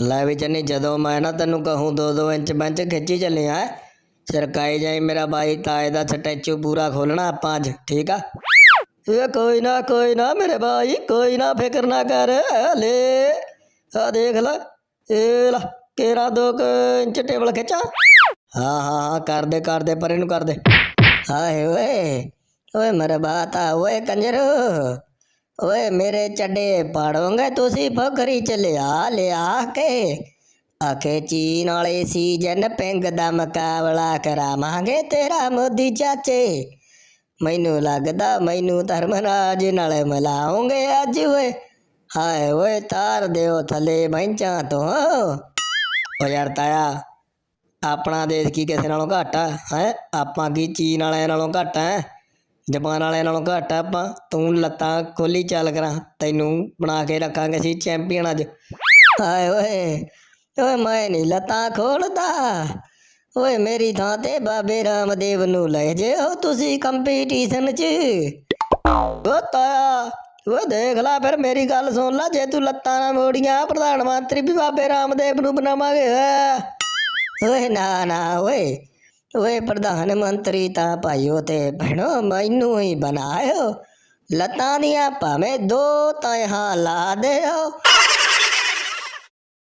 ਲੈ ਵੀ ਚੰਨੀ, ਜਦੋਂ ਮੈਂ ਨਾ ਤੈਨੂੰ ਕਹੂੰ 2-2 ਇੰਚ ਬੰਚ ਖਿੱਚੀ ਚੱਲਿਆ ਸਰਕਾਈ ਜਾਈ ਮੇਰਾ ਬਾਈ ਤਾਏ ਦਾ ਸਟੈਚੂ ਪੂਰਾ ਖੋਲਣਾ ਆਪਾਂ ਅੱਜ, ਠੀਕ ਆ? ਇਹ ਕੋਈ ਨਾ ਕੋਈ ਨਾ ਮੇਰੇ ਬਾਈ, ਕੋਈ ਨਾ ਫਿਕਰ ਨਾ ਕਰ ਲੈ ਆ ਦੇਖ ਲੈ, ਇਹ ਲਾ, ਕੇਰਾ 2 ਇੰਚ ਟੇਬਲ ਖਿੱਚਾ। ਹਾਂ ਹਾਂ ਹਾਂ, ਕਰ ਦੇ ਕਰ ਦੇ, ਪਰ ਇਹਨੂੰ ਕਰ ਦੇ। ਹਾਏ ਓਏ ਓਏ ਮੇਰੇ ਆ ਓਏ ਕੰਜਰ। ਓਏ ਮੇਰੇ ਚੱਡੇ ਪਾੜੋਗੇ ਤੁਸੀਂ ਫਕਰੀ ਚ ਲਿਆ ਲਿਆ ਕੇ। ਆਖੇ, ਚੀਨ ਵਾਲੇ ਸੀਜਨ ਪਿੰਗ ਦਾ ਮੁਕਾਬਲਾ ਕਰਾਵਾਂਗੇ ਤੇਰਾ ਮੋਦੀ ਚਾਚੇ। ਮੈਨੂੰ ਲੱਗਦਾ ਮੈਨੂੰ ਧਰਮਰਾਜ ਨਾਲ ਮਿਲਾਉਂਗੇ ਅੱਜ ਓਏ। ਹਾਏ ਓਏ, ਤਾਰ ਦਿਓ ਥੱਲੇ ਬੈਂਚਾਂ ਤੋਂ। ਓ ਯਾਰ ਤਾਇਆ, ਆਪਣਾ ਦੇਸ਼ ਕੀ ਕਿਸੇ ਨਾਲੋਂ ਘੱਟ ਆ? ਹੈ? ਆਪਾਂ ਕੀ ਚੀਨ ਵਾਲਿਆਂ ਨਾਲੋਂ ਘੱਟ ਆ? ਜਪਾਨ ਵਾਲਿਆਂ ਨਾਲੋਂ ਘੱਟ ਆ, ਆਪਾਂ ਤੂੰ ਲੱਤਾਂ ਖੋਲੀ, ਚੱਲ ਕਰਾਂ, ਤੈਨੂੰ ਬਣਾ ਕੇ ਰੱਖਾਂਗੇ ਅਸੀਂ ਚੈਂਪੀਅਨ ਅੱਜ। ਹਾਏ ਓਏ ਓਏ ਮੈਂ ਨਹੀਂ ਲੱਤਾਂ ਖੋਲਦਾ। ਓਏ ਮੇਰੀ ਥਾਂ ਤੇ ਬਾਬੇ ਰਾਮਦੇਵ ਨੂੰ ਲੈ ਜਿਓ ਤੁਸੀਂ ਕੰਪੀਟੀਸ਼ਨ 'ਚ। ਓ ਤਾਇਆ, ਓ ਦੇਖ ਲੈ ਫਿਰ ਮੇਰੀ ਗੱਲ ਸੁਣ ਲੈ, ਜੇ ਤੂੰ ਲੱਤਾਂ ਨਾ ਮੋੜੀਆਂ, ਪ੍ਰਧਾਨ ਮੰਤਰੀ ਵੀ ਬਾਬੇ ਰਾਮਦੇਵ ਨੂੰ ਬਣਾਵਾਂਗੇ। ਹੈਂ। ਓਏ ਨਾ ਨਾ, ਓਏ ਓਏ ਪ੍ਰਧਾਨ ਮੰਤਰੀ ਤਾਂ ਭਾਈਓ ਤੇ ਭੈਣੋ ਮੈਨੂੰ ਹੀ ਬਣਾਇਓ। ਲੱਤਾਂ ਦੀਆਂ ਭਾਵੇਂ ਦੋ ਤਹਾਂ ਲਾ ਦਿਓ।